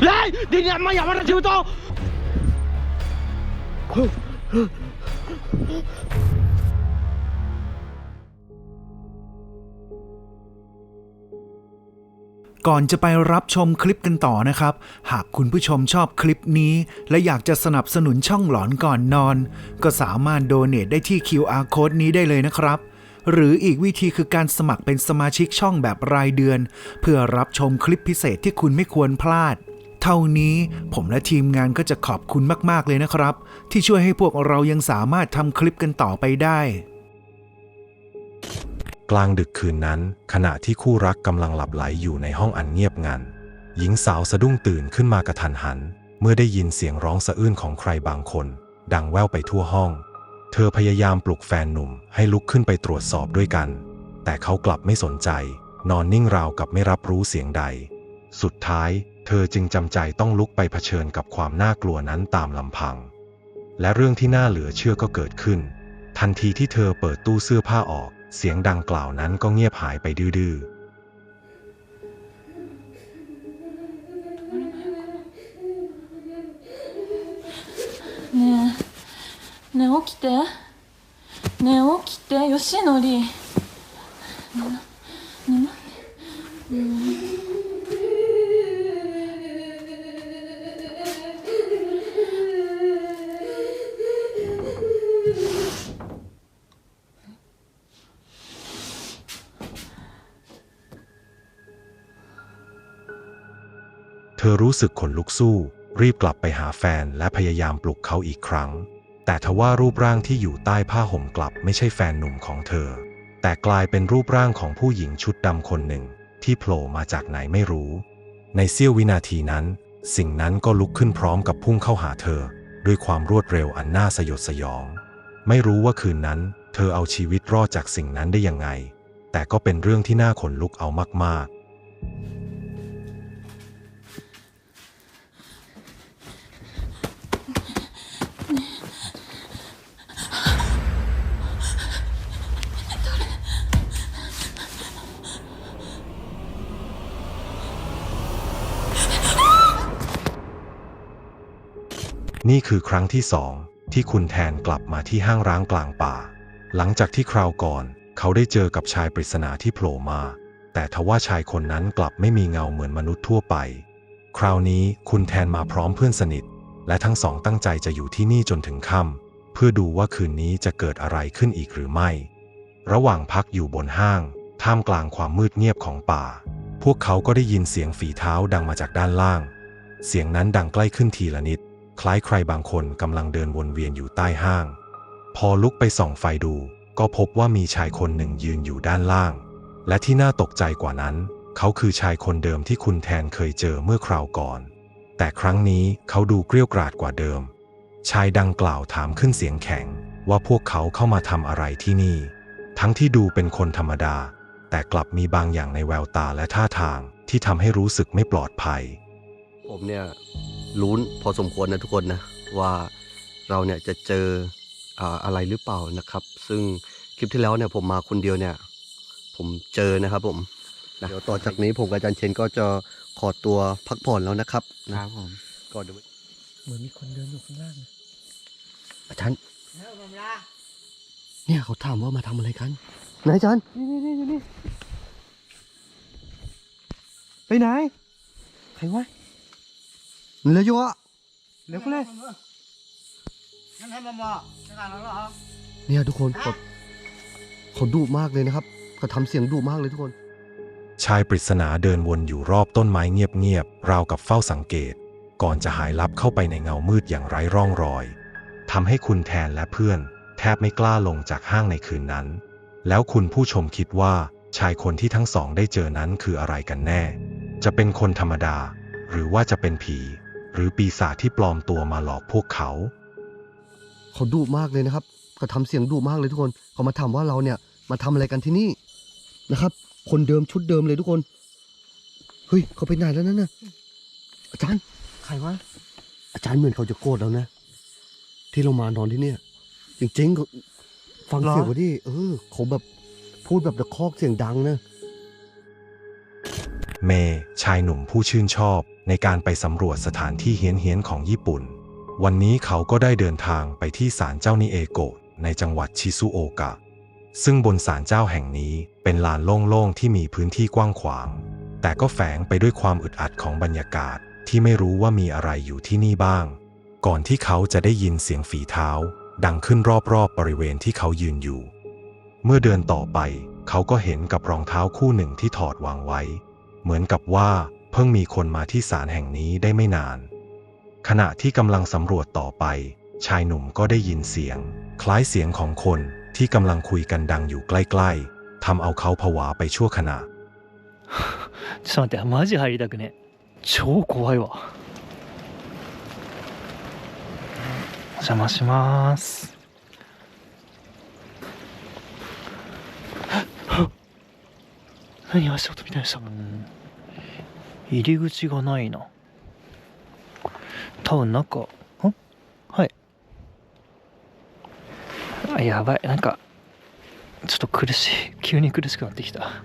Lei, devi mai aver raggiunto! ก่อนจะไปรับชมคลิปกันต่อนะครับ หากคุณผู้ชมชอบคลิปนี้ และอยากจะสนับสนุนช่องหลอนก่อนนอน ก็สามารถโดเน a ได้ที่ QR code นี้ได้เลยนะครับ หรืออีกวิธีคือการสมัครเป็นสมาชิกช่องแบบรายเดือน เพื่อรับชมคลิปพิเศษที่คุณไม่ควรพลาด เท่านี้ผมและทีมงานก็จะขอบคุณมาก ๆ เลยนะครับ ที่ช่วยให้พวกเรายังสามารถทำคลิปกันต่อไปได้ กลางดึกคืนนั้น ขณะที่คู่รักกำลังหลับไหลอยู่ในห้องอันเงียบงัน หญิงสาวสะดุ้งตื่นขึ้นมากระทันหัน เมื่อได้ยินเสียงร้องสะอื้นของใครบางคน ดังแว่วไปทั่วห้อง เธอพยายามปลุกแฟนหนุ่มให้ลุกขึ้นไปตรวจสอบด้วยกัน แต่เขากลับไม่สนใจ นอนนิ่งราวกับไม่รับรู้เสียงใด สุดท้าย เธอจึงจำใจต้องลุกไปเผชิญกับความน่ากลัวนั้นตามลำพัง และเรื่องที่น่าเหลือเชื่อก็เกิดขึ้น ทันทีที่เธอเปิดตู้เสื้อผ้าออก เสียงดังกล่าวนั้นก็เงียบหายไปดื้อ ねえねえ起きてねえ起きてよしのりねえなねえ อรู้สึกขนลุกสู้ รีบกลับไปหาแฟนและพยายามปลุกเขาอีกครั้ง แต่ทว่ารูปร่างที่อยู่ใต้ผ้าห่มกลับไม่ใช่แฟนหนุ่มของเธอ แต่กลายเป็นรูปร่างของผู้หญิงชุดดำคนหนึ่ง ที่โผล่มาจากไหนไม่รู้ ในเสี้ยววินาทีนั้น สิ่งนั้นก็ลุกขึ้นพร้อมกับพุ่งเข้าหาเธอ ด้วยความรวดเร็วอันน่าสยดสยอง ไม่รู้ว่าคืนนั้น เธอเอาชีวิตรอดจากสิ่งนั้นได้ยังไง แต่ก็เป็นเรื่องที่น่าขนลุกเอามากๆ นี่คือครั้งที่สองที่คุณแทนกลับมาที่ห้างร้างกลางป่า หลังจากที่คราวก่อน เขาได้เจอกับชายปริศนาที่โผล่มา แต่ทว่าชายคนนั้นกลับไม่มีเงาเหมือนมนุษย์ทั่วไป คราวนี้คุณแทนมาพร้อมเพื่อนสนิท และทั้งสองตั้งใจจะอยู่ที่นี่จนถึงค่ำเพื่อดูว่าคืนนี้จะเกิดอะไรขึ้นอีกหรือไม่ ระหว่างพักอยู่บนห้าง ท่ามกลางความมืดเงียบของป่า พวกเขาก็ได้ยินเสียงฝีเท้าดังมาจากด้านล่าง เสียงนั้นดังใกล้ขึ้นทีละนิด คล้ายใครบางคนกำลังเดินวนเวียนอยู่ใต้ห้าง พอลุกไปส่องไฟดู ก็พบว่ามีชายคนหนึ่งยืนอยู่ด้านล่าง และที่น่าตกใจกว่านั้น เขาคือชายคนเดิมที่คุณแทนเคยเจอเมื่อคราวก่อน แต่ครั้งนี้เขาดูเกรี้ยวกราดกว่าเดิม ชายดังกล่าวถามขึ้นเสียงแข็ง ว่าพวกเขาเข้ามาทำอะไรที่นี่ ทั้งที่ดูเป็นคนธรรมดา แต่กลับมีบางอย่างในแววตาและท่าทางที่ทำให้รู้สึกไม่ปลอดภัย ผมเนี่ย ลุ้นพอสมควรนะทุกคนนะว่าเราเนี่ยจะเจออ่าอะไรหรือเปล่านะครับ ซึ่งคลิปที่แล้วเนี่ยผมมาคนเดียวเนี่ย ผมเจอนะครับผมนะเดี๋ยวต่อจากนี้ผมกับอาจารย์เชนก็จะขอตัวพักผ่อนแล้วนะครับนะครับผมก็เดี๋ยวเหมือนมีคนเดินอยู่ข้างล่างอาจารย์เนี่ยเขาถามว่ามาทำอะไรกันไหนอาจารย์นี่นี่นี่นี่ไปไหนใครวะ เหลืออยู่อะเดี๋ยวก็เลยเนี่ยทุกคนเขาเขาดุมากเลยนะครับเขาทำเสียงดุมากเลยทุกคน ชายปริศนาเดินวนอยู่รอบต้นไม้เงียบๆราวกับเฝ้าสังเกต ก่อนจะหายลับเข้าไปในเงามืดอย่างไร้ร่องรอยทำให้คุณแทนและเพื่อน แทบไม่กล้าลงจากห้างในคืนนั้น แล้วคุณผู้ชมคิดว่าชายคนที่ทั้งสองได้เจอนั้นคืออะไรกันแน่ จะเป็นคนธรรมดา หรือว่าจะเป็นผี หรือปีศาจที่ปลอมตัวมาหลอกพวกเขา เขาดุมากเลยนะครับเขาทำเสียงดุมากเลยทุกคนเขามาถามว่าเราเนี่ยมาทำอะไรกันที่นี่นะครับ คนเดิมชุดเดิมเลยทุกคนเฮ้ยเขาไปไหนแล้วนั่นน่ะอาจารย์ใครวะอาจารย์เหมือนเขาจะโกรธแล้วนะ ที่เรามานอนที่เนี่ยจริงๆก็ฟังเสียงเขาดิเออเขาแบบพูดแบบตะคอกเสียงดังนะ เมย์ชายหนุ่มผู้ชื่นชอบ ในการไปสำรวจสถานที่เฮี้ยนๆของญี่ปุ่น วันนี้เขาก็ได้เดินทางไปที่ศาลเจ้านิเอโกะในจังหวัดชิซุโอกะ ซึ่งบนศาลเจ้าแห่งนี้เป็นลานโล่งๆที่มีพื้นที่กว้างขวาง แต่ก็แฝงไปด้วยความอึดอัดของบรรยากาศที่ไม่รู้ว่ามีอะไรอยู่ที่นี่บ้าง ก่อนที่เขาจะได้ยินเสียงฝีเท้า ดังขึ้นรอบๆบบริเวณที่เขายืนอยู่ เมื่อเดินต่อไป เขาก็เห็นกับรองเท้าคู่หนึ่งที่ถอดวางไว้ เหมือนกับว่า เพิ่งมีคนมาที่ศาลแห่งนี้ได้ไม่นาน ขณะที่กำลังสำรวจต่อไป ชายหนุ่มก็ได้ยินเสียง คล้ายเสียงของคนที่กำลังคุยกันดังอยู่ใกล้ๆทำเอาเขาผวาไปชั่วขณะ ちょっと待ってマジ入りたくね超怖いわお邪魔します何足音みたいでした 入り口がないな多分中んはいあやばいなんかちょっと苦しい急に苦しくなってきた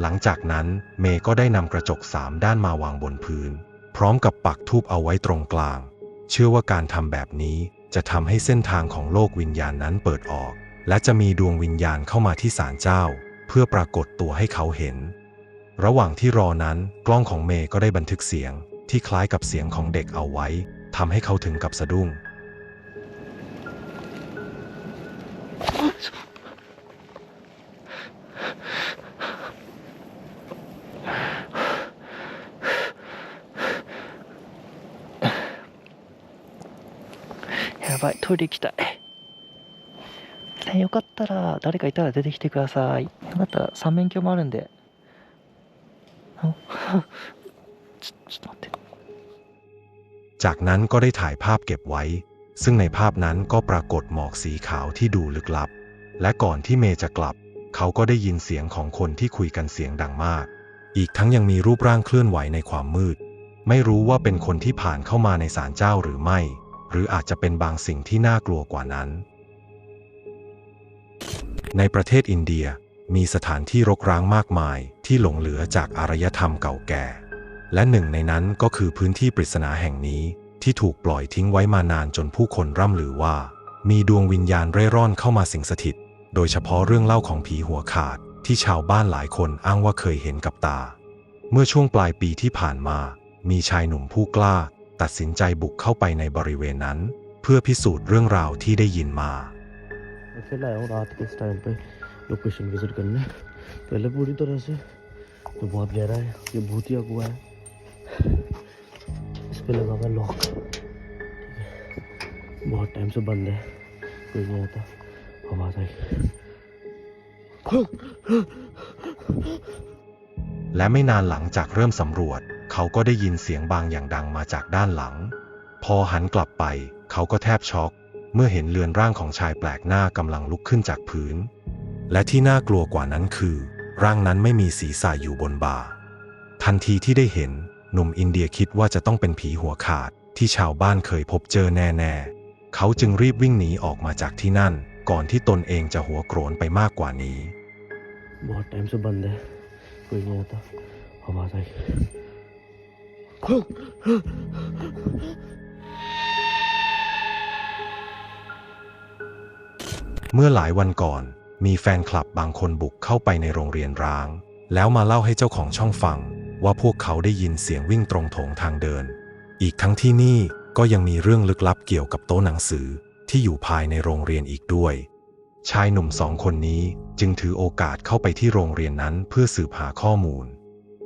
หลังจากนั้นเมย์ก็ได้นำกระจกสามด้านมาวางบนพื้น พร้อมกับปักทูบเอาไว้ตรงกลาง เชื่อว่าการทำแบบนี้จะทำให้เส้นทางของโลกวิญญาณนั้นเปิดออก และจะมีดวงวิญญาณเข้ามาที่ศาลเจ้า เพื่อปรากฏตัวให้เขาเห็น ระหว่างที่รอนั้นกล้องของเมย์ก็ได้บันทึกเสียง ที่คล้ายกับเสียงของเด็กเอาไว้ทำให้เขาถึงกับสะดุ้ง やばいトイレ行きたいねよかったら誰かいたら出てきてくださいよかったら三面鏡もあるんで จากนั้นก็ได้ถ่ายภาพเก็บไว้ ซึ่งในภาพนั้นก็ปรากฏหมอกสีขาวที่ดูลึกลับ และก่อนที่เมย์จะกลับ เขาก็ได้ยินเสียงของคนที่คุยกันเสียงดังมาก อีกทั้งยังมีรูปร่างเคลื่อนไหวในความมืด ไม่รู้ว่าเป็นคนที่ผ่านเข้ามาในศาลเจ้าหรือไม่ หรืออาจจะเป็นบางสิ่งที่น่ากลัวกว่านั้น ในประเทศอินเดีย มีสถานที่รกร้างมากมายที่หลงเหลือจากอารยธรรมเก่าแก่ และหนึ่งในนั้นก็คือพื้นที่ปริศนาแห่งนี้ที่ถูกปล่อยทิ้งไว้มานานจนผู้คนร่ำลือว่า มีดวงวิญญาณเร่ร่อนเข้ามาสิงสถิต โดยเฉพาะเรื่องเล่าของผีหัวขาดที่ชาวบ้านหลายคนอ้างว่าเคยเห็นกับตา เมื่อช่วงปลายปีที่ผ่านมา มีชายหนุ่มผู้กล้า ตัดสินใจบุกเข้าไปในบริเวณนั้น เพื่อพิสูจน์เรื่องราวที่ได้ยินมา I feel like all location visit करने पहले पूरी तरह से तो बहुत गहरा है ये भूतिया कुआ है इस पे लगा हुआ है लॉक बहुत टाइम से बंद है कोई नहीं आता आवाज़ आई และไม่นานหลังจากเริ่มสำรวจ เขาก็ได้ยินเสียงบางอย่างดังมาจากด้านหลัง พอหันกลับไป เขาก็แทบช็อก เมื่อเห็นเรือนร่างของชายแปลกหน้ากำลังลุกขึ้นจากพื้น และที่น่ากลัวกว่านั้นคือ ร่างนั้นไม่มีศีรษะอยู่บนบ่า ทันทีที่ได้เห็น หนุ่มอินเดียคิดว่าจะต้องเป็นผีหัวขาด ที่ชาวบ้านเคยพบเจอแน่ๆ เขาจึงรีบวิ่งหนีออกมาจากที่นั่น ก่อนที่ตนเองจะหัวโกรนไปมากกว่านี้ बहुत टाइम से बंद है कोई नहीं आता आवाज़ आई เมื่อหลายวันก่อน มีแฟนคลับบางคนบุกเข้าไปในโรงเรียนร้าง แล้วมาเล่าให้เจ้าของช่องฟัง ว่าพวกเขาได้ยินเสียงวิ่งตรงโถงทางเดิน อีกทั้งที่นี่ก็ยังมีเรื่องลึกลับเกี่ยวกับโต๊ะหนังสือที่อยู่ภายในโรงเรียนอีกด้วย ชายหนุ่มสองคนนี้จึงถือโอกาสเข้าไปที่โรงเรียนนั้นเพื่อสืบหาข้อมูล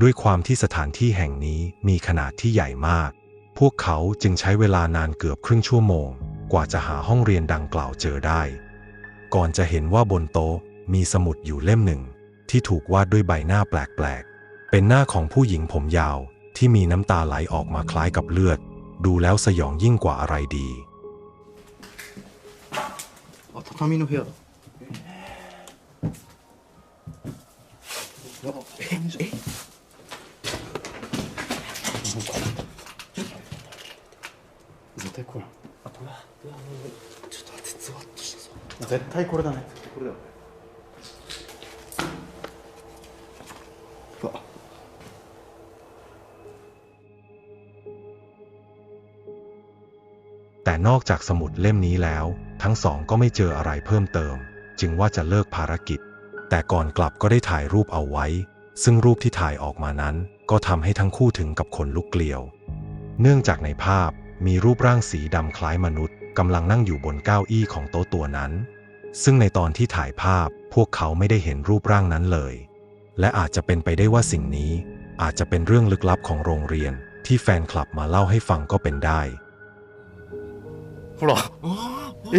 ด้วยความที่สถานที่แห่งนี้มีขนาดที่ใหญ่มาก พวกเขาจึงใช้เวลานานเกือบครึ่งชั่วโมง กว่าจะหาห้องเรียนดังกล่าวเจอได้ ก่อนจะเห็นว่าบนโต๊ะมีสมุดอยู่เล่มหนึ่ง ที่ถูกวาดด้วยใบหน้าแปลกๆ เป็นหน้าของผู้หญิงผมยาวที่มีน้ำตาไหลออกมาคล้ายกับเลือด ดูแล้วสยองยิ่งกว่าอะไรดีあ絶対これだねこれだแต่นอกจากสมุดเล่มนี้แล้ว ทั้งสองก็ไม่เจออะไรเพิ่มเติม จึงว่าจะเลิกภารกิจ แต่ก่อนกลับก็ได้ถ่ายรูปเอาไว้ ซึ่งรูปที่ถ่ายออกมานั้น ก็ทำให้ทั้งคู่ถึงกับขนลุกเกลียว เนื่องจากในภาพมีรูปร่างสีดำคล้ายมนุษย์ กำลังนั่งอยู่บนเก้าอี้ของโต๊ะตัวนั้น ซึ่งในตอนที่ถ่ายภาพพวกเขาไม่ได้เห็นรูปร่างนั้นเลย และอาจจะเป็นไปได้ว่าสิ่งนี้ อาจจะเป็นเรื่องลึกลับของโรงเรียน ที่แฟนคลับมาเล่าให้ฟังก็เป็นได้ ほらえ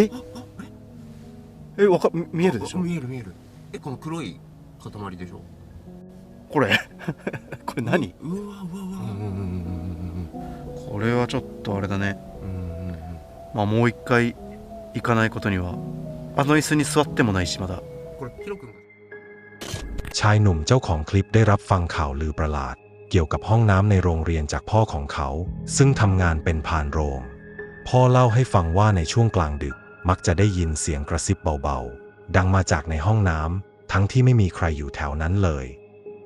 えわか見えるでしょ見える見えるえこの黒い塊でしょこれこれ何うわうわうわこれはちょっとあれだね まあもう一回行かないことにはあの椅子に座ってもないしまだこれヒロ君が ชายหนุ่มเจ้าของคลิปได้รับฟังข่าวลือประหลาด เกี่ยวกับห้องน้ำในโรงเรียนจากพ่อของเขา ซึ่งทำงานเป็นพานโรง พ่อเล่าให้ฟังว่าในช่วงกลางดึก มักจะได้ยินเสียงกระซิบเบาๆ ดังมาจากในห้องน้ำทั้งที่ไม่มีใครอยู่แถวนั้นเลย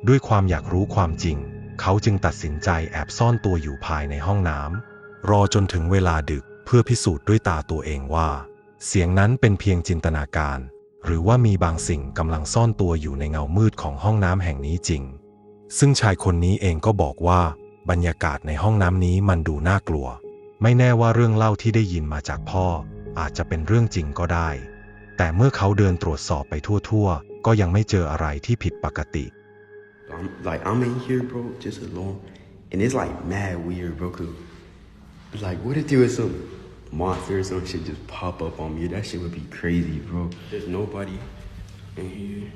ด้วยความอยากรู้ความจริง เขาจึงตัดสินใจแอบซ่อนตัวอยู่ภายในห้องน้ำรอจนถึงเวลาดึกเ พื่อพิสูจน์ด้วยตาตัวเองว่า เสียงนั้นเป็นเพียงจินตนาการ หรือว่ามีบางสิ่งกำลังซ่อนตัวอยู่ในเงามืดของห้องน้ำแห่งนี้จริง ซึ่งชายคนนี้เองก็บอกว่า บรรยากาศในห้องน้ำนี้มันดูน่ากลัว ไม่แน่ว่าเรื่องเล่าที่ได้ยินมาจากพ่อ อาจจะเป็นเรื่องจริงก็ได้ แต่เมื่อเขาเดินตรวจสอบไปทั่วๆ ก็ยังไม่เจออะไรที่ผิดปกติ I'm like I'm in here, bro, just alone, and it's like mad weird, bro. Cause like, what if there was some monster or some shit just pop up on me? That shit would be crazy, bro. There's nobody in here.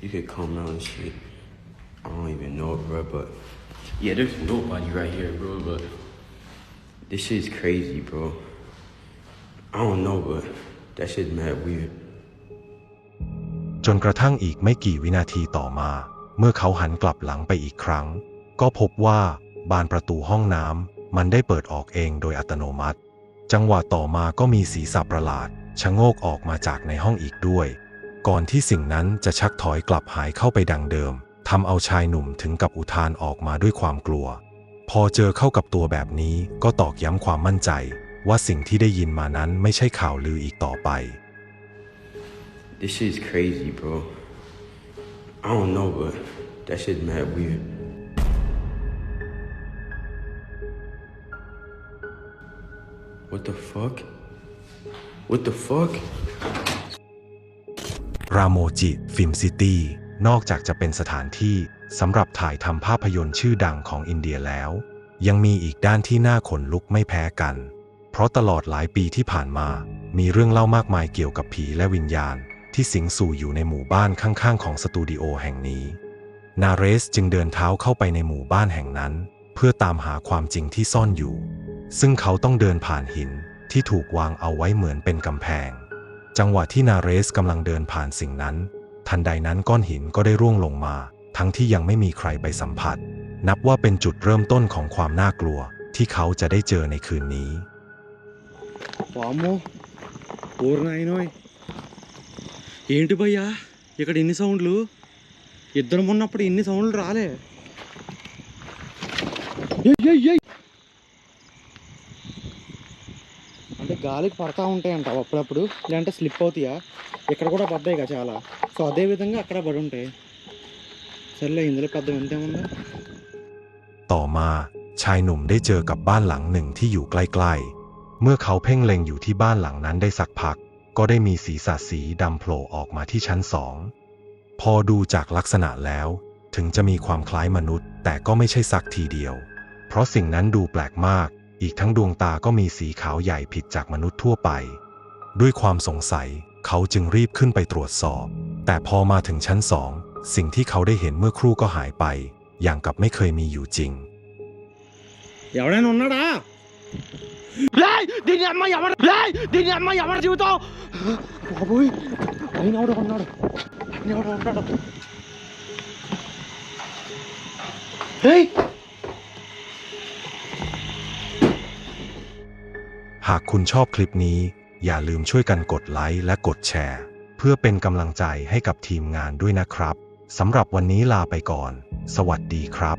You could come out and shit. I don't even know, bro, but yeah, there's nobody right here, bro. But this shit's crazy, bro. I don't know, but that shit's mad weird. จนกระทั่งอีกไม่กี่วินาทีต่อมา เมื่อเขาหันกลับหลังไปอีกครั้ง ก็พบว่าบานประตูห้องน้ำมันได้เปิดออกเองโดยอัตโนมัติ จังหวะต่อมาก็มีศีรษะประหลาด ชะโงกออกมาจากในห้องอีกด้วย ก่อนที่สิ่งนั้นจะชักถอยกลับหายเข้าไปดังเดิมทำเอาชายหนุ่มถึงกับอุทานออกมาด้วยความกลัว พอเจอเข้ากับตัวแบบนี้ก็ตอกย้ำความมั่นใจ ว่าสิ่งที่ได้ยินมานั้นไม่ใช่ข่าวลืออีกต่อไป This shit's crazy, bro. I don't know, but that shit mad weird. What the fuck? What the fuck? ราโมจิฟิล์มซิตี้นอกจากจะเป็นสถานที่สำหรับถ่ายทำภาพยนตร์ชื่อดังของอินเดียแล้ว ยังมีอีกด้านที่น่าขนลุกไม่แพ้กัน เพราะตลอดหลายปีที่ผ่านมา มีเรื่องเล่ามากมายเกี่ยวกับผีและวิญญาณ ที่สิงสู่อยู่ในหมู่บ้านข้างๆ ของสตูดิโอแห่งนี้ นาเรสจึงเดินเท้าเข้าไปในหมู่บ้านแห่งนั้น เพื่อตามหาความจริงที่ซ่อนอยู่ ซึ่งเขาต้องเดินผ่านหินที่ถูกวางเอาไว้เหมือนเป็นกำแพง จังหวะที่นาเรสกำลังเดินผ่านสิ่งนั้น ทันใดนั้นก้อนหินก็ได้ร่วงลงมา ทั้งที่ยังไม่มีใครไปสัมผัส นับว่าเป็นจุดเริ่มต้นของความน่ากลัว ที่เขาจะได้เจอในคืนนี้ వామ్మో ఊరు నాయనోయ్ ఏంటి భయ్యా ఇక్కడ ఇన్ని సౌండ్లు ఇద్దరం ఉన్నప్పుడు ఇన్ని సౌండ్లు రాలే ఏయ్, ఏయ్, ఏయ్. గాలికి పడతా ఉంటాయంట అప్పుడప్పుడు లేదంటే స్లిప్ అవుతాయా ఇక్కడ కూడా పడ్డాయి కదా చాలా సో అదే విధంగా అక్కడ పడి ఉంటాయి సర్లే ఇందులో పెద్ద ఎంతేముందా ต่อมาชายหนุ่มได้เจอกับบ้านหลังหนึ่งที่อยู่ใกล้ๆ เมื่อเขาเพ่งเล็งอยู่ที่บ้านหลังนั้นได้สักพัก ก็ได้มีศีรษะสีดำโผล่ออกมาที่ชั้นสอง พอดูจากลักษณะแล้ว ถึงจะมีความคล้ายมนุษย์ แต่ก็ไม่ใช่สักทีเดียว เพราะสิ่งนั้นดูแปลกมาก อีกทั้งดวงตาก็มีสีขาวใหญ่ผิดจากมนุษย์ทั่วไป ด้วยความสงสัยเขาจึงรีบขึ้นไปตรวจสอบ แต่พอมาถึงชั้นสอง สิ่งที่เขาได้เห็นเมื่อครู่ก็หายไป อย่างกับไม่เคยมีอยู่จริง എവിടെയാണ് ഒന്നടാ ലേയ് നിന്റെ അമ്മ എവിടെ ലേയ് นมาอย่ามาจิ้วตั ജീവിതോ പോയി അതിനോട് ഒന്നോട് അതിനോട് ഒന്നോട് ഏയ് หากคุณชอบคลิปนี้ อย่าลืมช่วยกันกดไลค์และกดแชร์ เพื่อเป็นกำลังใจให้กับทีมงานด้วยนะครับสำหรับวันนี้ลาไปก่อน สวัสดีครับ